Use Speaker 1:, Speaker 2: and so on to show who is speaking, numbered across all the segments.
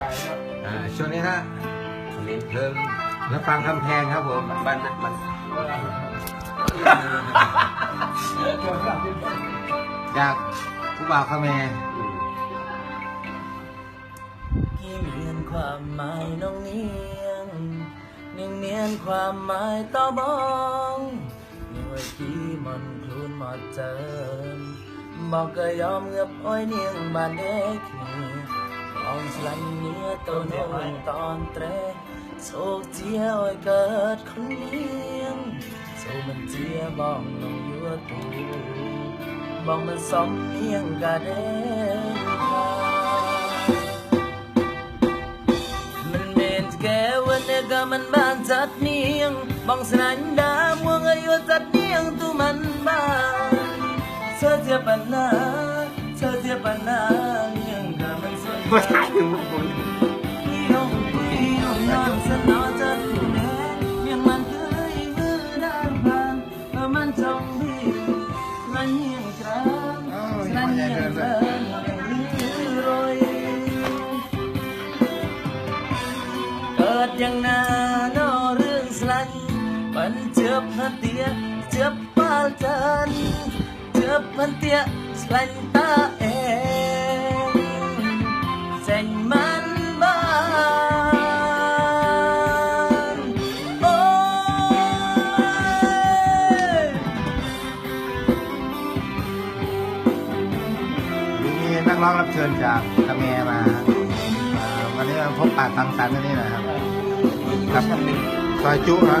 Speaker 1: อ่าช่วงนี้ฮะเริ่มรับฟังคำแพงครับผม
Speaker 2: บ้านมัน
Speaker 1: จากผู้บ่าวคาเม
Speaker 3: กี่เมียนความหมายน้องเนียงเนียงเนียนความหมายต่อบองมีไว้ที่มันคลุนหมดเจิมบอกก็ยอมเงือบอ้อยเนียงบานเด็กนี่ អងស្លាញ់នាទៅនៅតនត្រេសូមជាឲ្យកើតគ្នាសូមមិនជាបងនៅយួរទូបងមិនសំហៀងកាដេមិនមែនស្កែវតែក៏មិនបានចាត់នាង បងស្នាញ់ដើមងើយយួរចាត់នាងទូមិនបានសើជាបណ្ណា มันสน
Speaker 2: ไม่ใช่ถึงผม
Speaker 3: นอนสนอจัดผู้แน่ยังมันเคยมือด้านผ่านเออมันจงดีมันเหียงกลางมันเหียงเดินยังลือรอยเกิดยังนานอเรื่องสลันมันเจ็บพันเตียเจ็บปาลจันเจ็บพันเตียสลันตา มันบ้านโอ้ย
Speaker 1: มีนักร้องรับเชิญจากคาเมมาอ่าวันนี้มาพบปะสังสรรค์ที่นี่นะครับ ครับซอยจุฮะ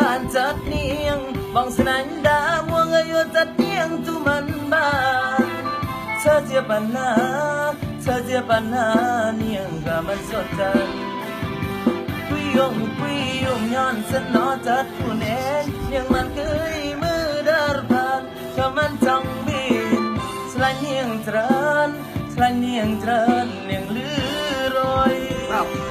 Speaker 3: จัดเนียงบองสนันดาม่วงอายุจัดเนียงตุมันบานเธอเจียปัญหาเธอเจียปัญหาเนียงก็มันสดจันกุยยงกุยยงย้อนสนอจัดผู้เนนยังมันเคยมือดารผ่านก็มันจ้องบินสลายเนียงเจริญสลายเนียงเจริญเนียงลือรอยมันเมนแก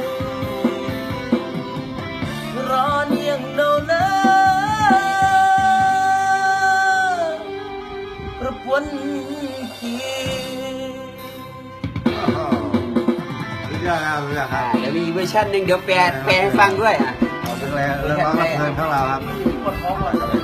Speaker 1: สุดยอดครับสุดยอดครับ
Speaker 2: เดี๋ยวมีเวอร์ชันหนึ่งเดี๋ยวแปลแปลให้ฟังด้วยอะ
Speaker 1: ขอบคุณเลยเรื่องร้องรับเชิญของเราครับ